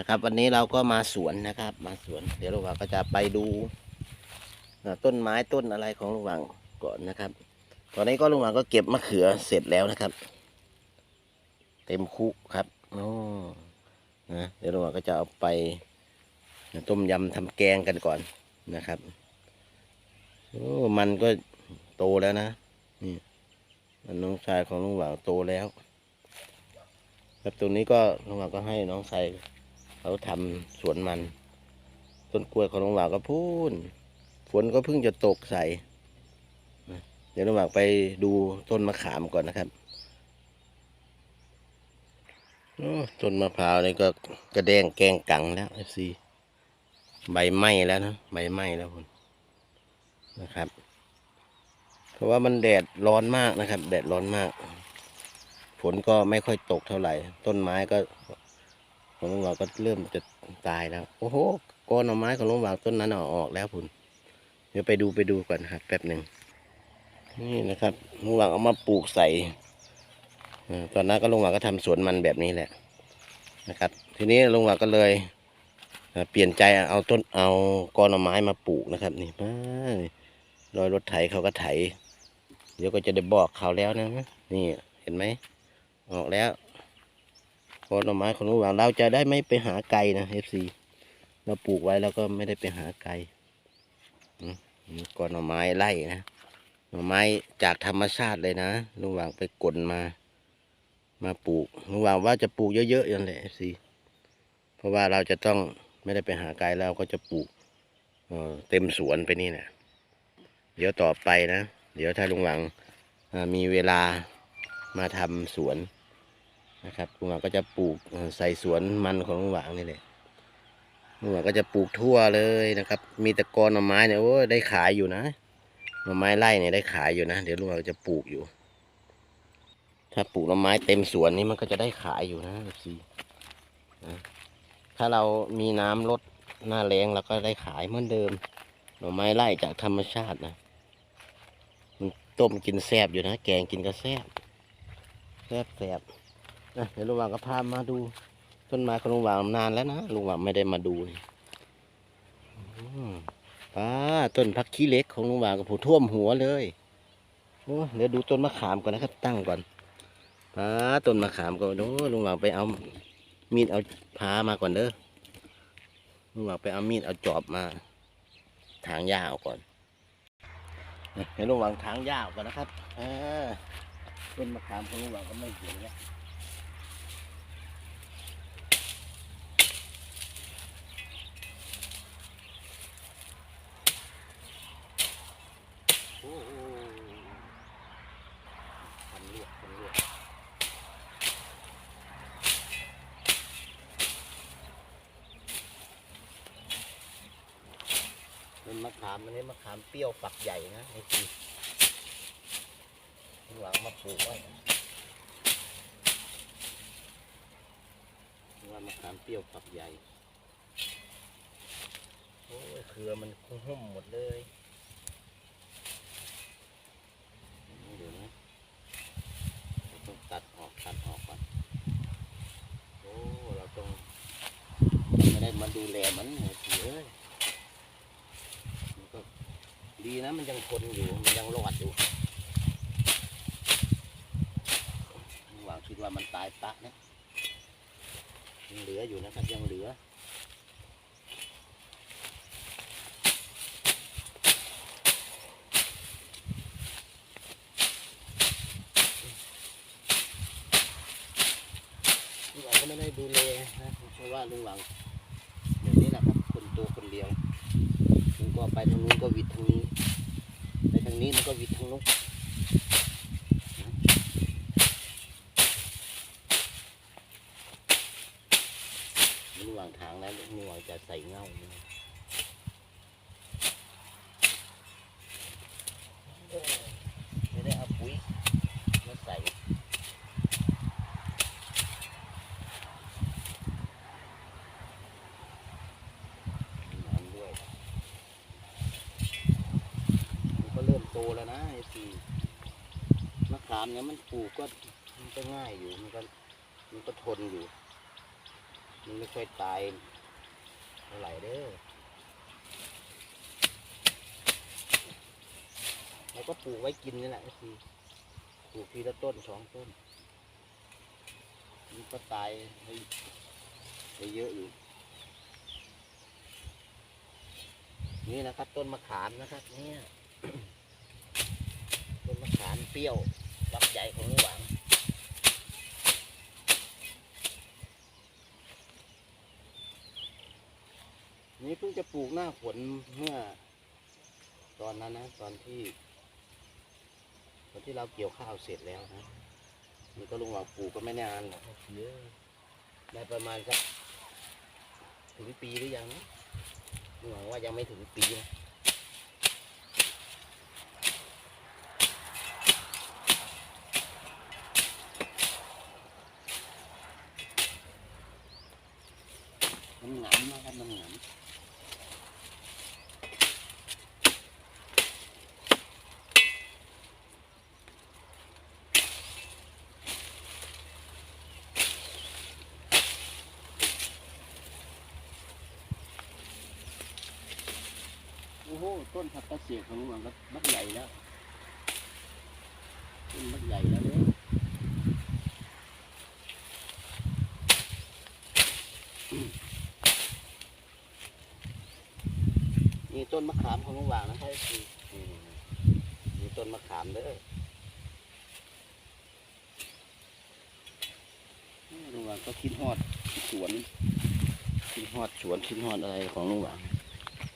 นะครับ วันนี้เราก็มาสวนนะครับ มาสวน เดี๋ยวลุงหวังก็จะไปดูต้นไม้ต้นอะไรของลุงหวังก่อนนะครับ ตอนนี้ก็ลุงหวังก็เก็บมะเขือเสร็จแล้วนะครับ เต็มคุครับโอ้นะเดี๋ยวลุงหวังก็จะเอาไปต้มยำทำแกงกันก่อนนะครับโอ้มันก็โตแล้วนะนี่มันน้องชายของลุงหวังโตแล้ว ครับตรงนี้ก็ลุงหวังก็ให้น้องชาย เขาทำสวนมัน ต้นกล้วยของลุงหวังก็พูนฝนก็เพิ่งจะตกใส่เดี๋ยวลุงหวังไปดูต้นมะขามก่อนนะครับต้นมะพร้าวนี่ก็กระแดงแกงกังแล้วเอฟซีใบไหม้แล้วนะใบไหม้แล้วคุณนะครับ เพราะว่ามันแดดร้อนมากนะครับ แดดร้อนมาก ฝนก็ไม่ค่อยตกเท่าไหร่ ต้นไม้ก็ ของลุงหวางก็เริ่มจะตายแล้ว โอ้โหก้อนหน่อไม้ของลุงหวางต้นนั้นเอาออกแล้วคุณเดี๋ยวไปดูไปดูก่อนครับแป๊บหนึ่งนี่นะครับลุงหวางเอามาปลูกใส่ตอนนั้นก็ลุงหวางก็ทำสวนมันแบบนี้แหละนะครับ ทีนี้ลุงหวางก็เลยเปลี่ยนใจเอาต้นเอากอหน่อไม้มาปลูกนะครับ นี่มารอยรถไถเขาก็ไถ เดี๋ยวก็จะได้บอกเขาแล้วนะนี่เห็นไหมออกแล้ว พอหน่อไม้ของลุงหวางเราจะได้ไม่ไปหาไกลนะเอฟซีเราปลูกไว้แล้วก็ไม่ได้ไปหาไกลอืมนี่ก็หน่อไม้ไล่นะหน่อไม้จากธรรมชาติเลยนะลุงหวางไปกลมา มาปลูกลุงหวางว่าจะปลูกเยอะๆอย่างแหละเอฟซีเพราะว่าเราจะต้องไม่ได้ไปหาไกลแล้วก็จะปลูกเออเต็มสวนไปนี่นะเดี๋ยวต่อไปนะ เดี๋ยวถ้าลุงหวังมีเวลามาทำสวน นะครับลุงหวางก็จะปลูกใส่สวนมันของลุงหวางนี่แหละลุงหวางก็จะปลูกทั่วเลยนะครับ มีต่กอหน่อไม้เนี่ยโอ้ยได้ขายอยู่นะหน่อไม้ไร่เนี่ยได้ขายอยู่นะ เดี๋ยวลุงหวางจะปลูกอยู่ ถ้าปลูกหน่อไม้เต็มสวนนี่มันก็จะได้ขายอยู่นะสินะถ้าเรามีน้ำลดหน้าแรงเราก็ได้ขายเหมือนเดิม หน่อไม้ไร่จากธรรมชาตินะมันต้มกินแซ่บอยู่นะ แกงกินก็แซ่บแซ่บแซ่บ นะเดี๋ยวลุงหวางก็พามาดู ต้นไม้ของลุงหวางนานแล้วนะลุงหวางไม่ได้มาดูนี่อืมป้าต้นพักขี้เล็กของลุงหวางก็ผูท่วมหัวเลยโอ้เดี๋ยวดูต้นมะขามก่อนนะครับ ตั้งก่อนป้าต้นมะขามก่อนโอ้ลุงหวางไปเอามีดเอาพามาก่อนเด้อลุงหวางไปเอามีดเอาจอบมา ถางหญ้าออกก่อนนะเดี๋ยวลุงหวางถางหญ้าออกก่อนนะครับอ่าต้นมะขามของเราก็ไม่เห็นแล้วโอ้โหพันลวกพันลวกต้นมะขามอันนี้มะขามเปรี้ยวฝักใหญ่นะไอ้ทีหลังมาปลูกไว้ว่ามะขามเปรี้ยวฝักใหญ่โอ้เครือมันหุ้มหมดเลยเดี๋ยวนะต้องตัดออกตัดออกก่อนโอ้เราต้องไม่ได้มาดูแลมันไอ้ทีเอ้ย ดีนะมันยังทนอยู่ มันยังรอดอยู่หวังคิดว่ามันตายปะนะยังเหลืออยู่นะครับยังเหลือลุงหวังก็ไม่ได้ดูแลนะเพราะว่าลุงหวังเดี๋ยวนี้แหละครับคนตัวคนเดียวลุงก็ไปทางนู้น ก็วิดทางนี้ไปทางนี้มันก็วิดทางนู้นลุงหวังทางแล้วลุงหวังจะใส่เง่านี่เออไม่ได้เอาปุ๋ยมาใส่ น้ำด้วยมันก็เริ่มโตแล้วนะไอ้สี่มะขาม เนี่ยมันปลูกก็มันก็ง่ายอยู่มันก็มันก็ทนอยู่ มันไม่ค่อยตายเท่าไหร่เด้อแล้วก็ปลูกไว้กินนี่แหละทีปลูกทีละต้นสองต้น มันก็ตายไปเยอะอยู่นี่นะครับ ต้นมะขามนะครับ เนี่ย ต้นมะขามเปรี้ยว ใหญ่ของหวานนี่เพิ่งจะปลูกหน้าฝนเมื่อ ตอนนั้นนะ ตอนที่ ตอนที่เราเกี่ยวข้าวเสร็จแล้วนะมันก็ลงหวังปลูกก็ไม่นานหรอกได้ประมาณสักถึงปีหรือยังนะหวังว่ายังไม่ถึงปีนะ มันหงามนะครับมันหงามโอ้โหต้นผักกระเสียของหลวงก็บักใหญ่แล้วต้นบักใหญ่แล้วเนี่ยมีต้นมะขามของลุงหว่างนะครับคือนี่มีต้นมะขามเด้อลุงหว่างก็คิดฮอดสวนคิดฮอดสวนคิดฮอดอะไรของลุงหว่าง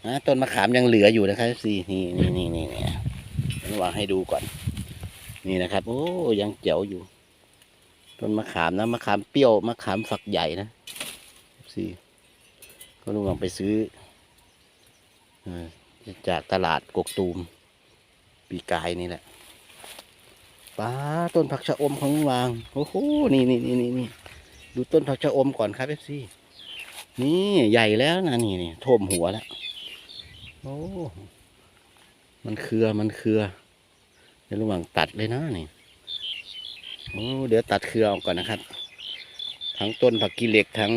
นะต้นมะขามยังเหลืออยู่นะครับสี่นี่นี่นี่นี่นี่วางให้ดูก่อน นี่นะครับ โอ้ยังเจ๋วอยู่ ต้นมะขามนะมะขามเปรี้ยวมะขามฝักใหญ่นะสี่ก็ลุงหว่างไปซื้อจากตลาดกกตูม ปีกายนี่แหละป้าต้นผักชะอมของลุงวางโอ้โหนี่นี่นี่นี่นี่ดูต้นผักชะอมก่อนครับเอฟซีนี่ใหญ่แล้วนะนี่นี่ท่วมหัวแล้ว โอ้ มันเครือ มันเครือ เดี๋ยวลุงวางตัดเลยนะนี่ โอ้ เดี๋ยวตัดเครือออกก่อนนะครับ ทั้งต้นผักกีเหล็กทั้ง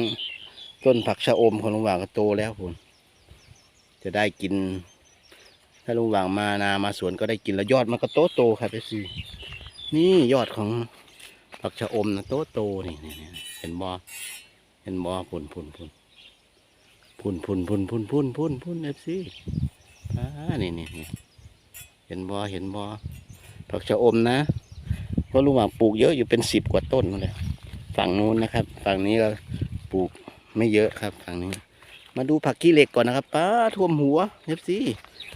ต้นผักชะอมของลุงวางก็โตแล้วคุณจะได้กิน ถ้าลุงหว่างมานามาสวนก็ได้กินแล้วยอดมันก็โตโตครับพี่ซีนี่ยอดของผักชะอมนะโตโตนี่นี่นี่เห็นบอเห็นบอพุ่นพุ่นพุ่น พุ่นพุ่นพุ่นพุ่นพุ่นพุ่นพุ่นเอฟซีอ่านี่นี่เห็นบอเห็นบอผักชะอมนะเพราะลุงหว่าปลูกเยอะอยู่เป็นสิบกว่าต้นนั่นแหละฝั่งนู้นนะครับ ฝั่งนี้ก็ปลูกไม่เยอะครับ ฝั่งนี้ มาดูผักขี้เหล็กก่อนนะครับป้าท่วมหัวเอฟซี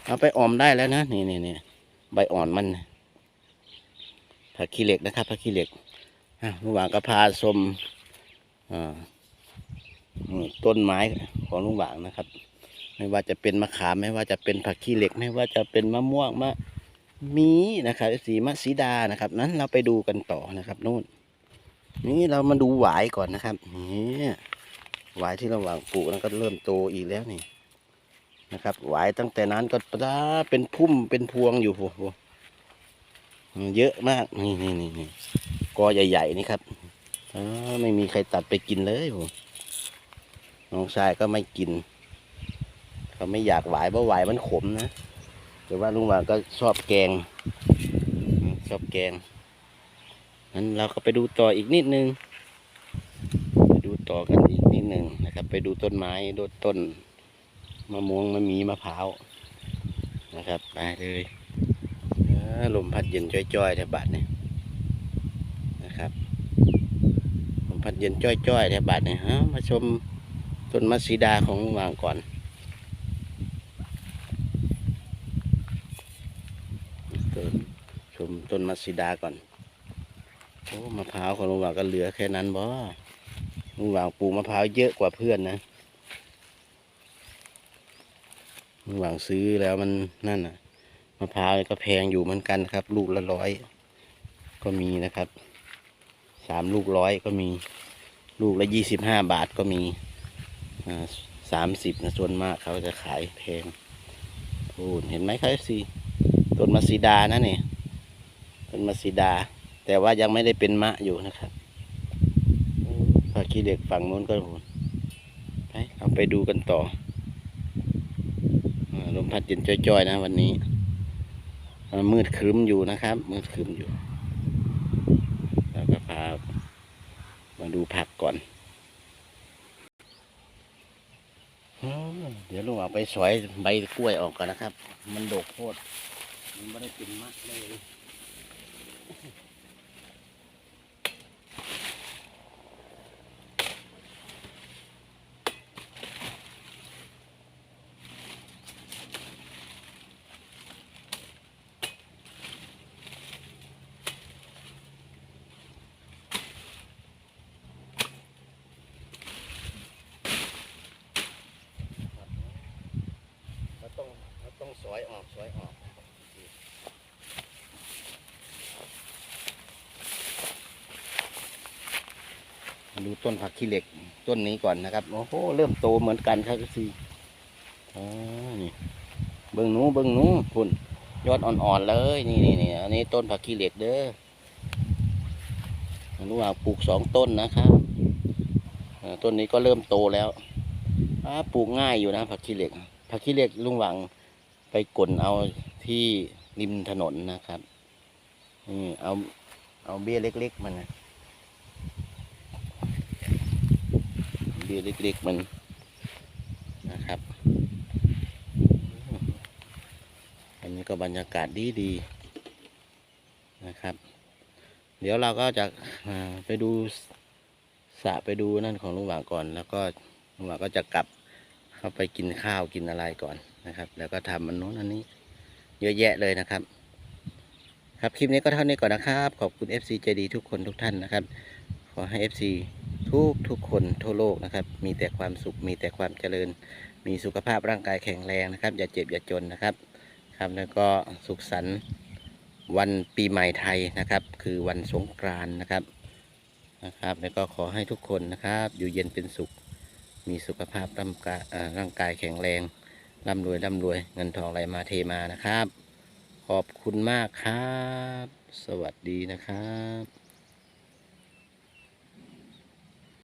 เอาไปออมได้แล้วนะนี่นี่นี่ใบอ่อนมัน ผักขี้เหล็กนะครับผักขี้เหล็กอะหว่างก็พาชมอ่าอืม ต้นไม้ของลุงหวางนะครับ ไม่ว่าจะเป็นมะขามไม่ว่าจะเป็นผักขี้เหล็ก ไม่ว่าจะเป็นมะม่วงมะมีนะครับสีมะสีดานะครับ นั้นเราไปดูกันต่อนะครับนู่น นี่เรามาดูหวายก่อนนะครับนี่หวายที่ระหว่างปลูกนั้นก็เริ่มโตอีกแล้วนี่นะครับหวายตั้งแต่นั้นก็ปลาเป็นพุ่มเป็นพวงอยู่โหเยอะมากนี่นี่นี่กอใหญ่ ๆ นี่ครับอไม่มีใครตัดไปกินเลยผม น้องชายก็ไม่กิน เขาไม่อยากหวายเพราะหวายมันขมนะแต่ว่าลุงหวานก็ชอบแกง ชอบแกงนั้นเราก็ไปดูต่ออีกนิดนึงไปดูต่อกันอีกนิดหนึ่งนะครับ ไปดูต้นไม้ดูต้นมะม่วงมะมีมะพร้าวนะครับไปเลยลมพัดเย็นจ้อยๆแถวบัดเนี่ยนะครับลมพัดเย็นจ้อยๆแถวบัดเนี่ยฮะมาชม ต้นมัสซีดาของวางก่อน ต้นชมต้นมัสซีดาก่อน โอ้มะพร้าวของลุงวางก็เหลือแค่นั้นบ่ลุงวางปลูกมะพร้าวเยอะกว่าเพื่อนนะลุงวางซื้อแล้วมันนั่นน่ะ มะพร้าวก็แพงอยู่เหมือนกันครับ ลูกละร้อย ก็มีนะครับ สามลูกร้อยก็มี ลูกละยี่สิบห้าบาทก็มี สามสิบนะส่วนมากเขาจะขายแพงโอ้เห็นไหมครับสิต้นมะสีดานะเนี่ยต้นมะสีดา แต่ว่ายังไม่ได้เป็นมะอยู่นะครับผักขี้เหล็กฝั่งนู้นก็โหดูกันต่ออลมพัดเย็นจ้อยๆนะวันนี้มืดครึ้มอยู่นะครับ มืดครึ้มอยู่ แล้วก็พามาดูผักก่อนอืม เดี๋ยวลุงเอาไปสวยใบกล้วยออกก่อนนะครับ มันโดกโคตรมันไม่ได้กินมากเลย เราต้องสอยออกสอยออกดูต้นผักขี้เหล็กต้นนี้ก่อนนะครับ โอ้โหเริ่มโตเหมือนกันครับสิอ๋อนี่เบิ้งหนูเบิ้งหนูคุณยอดอ่อนๆเลยนี่นี่นี่อันนี้ต้นผักขี้เหล็กเด้อรู้ว่าปลูกสองต้นนะครับต้นนี้ก็เริ่มโตแล้วปลูกง่ายอยู่นะผักขี้เหล็กผักขี้เหล็กลุงหวัง ไปกลนเอาที่ริมถนนนะครับนี่เอาเอาเบี้ยเล็ก ๆ มันนะเบี้ยเล็ก ๆ มันนะครับ อันนี้ก็บรรยากาศดีๆนะครับ เดี๋ยวเราก็จะไปดูสระไปดูนั่นของลุงหวังก่อน แล้วก็ลุงหวังก็จะกลับเข้าไปกินข้าวกินอะไรก่อน นะครับ แล้วก็ทำอันโน้นอันนี้ เยอะแยะเลยนะครับ ครับคลิปนี้ก็เท่านี้ก่อนนะครับ ขอบคุณ FC ใจดีทุกคนทุกท่านนะครับ ขอให้ FC ทุกทุกคนทั่วโลกนะครับ มีแต่ความสุขมีแต่ความเจริญ มีสุขภาพร่างกายแข็งแรงนะครับ อย่าเจ็บอย่าจนนะครับ ครับแล้วก็สุขสันต์วันปีใหม่ไทยนะครับ คือวันสงกรานต์นะครับนะครับ แล้วก็ขอให้ทุกคนนะครับ อยู่เย็นเป็นสุข มีสุขภาพร่างกายร่างกายแข็งแรง ร่ำรวยร่ำรวยเงินทองไหลมาเทมานะครับ ขอบคุณมากครับ สวัสดีนะครับ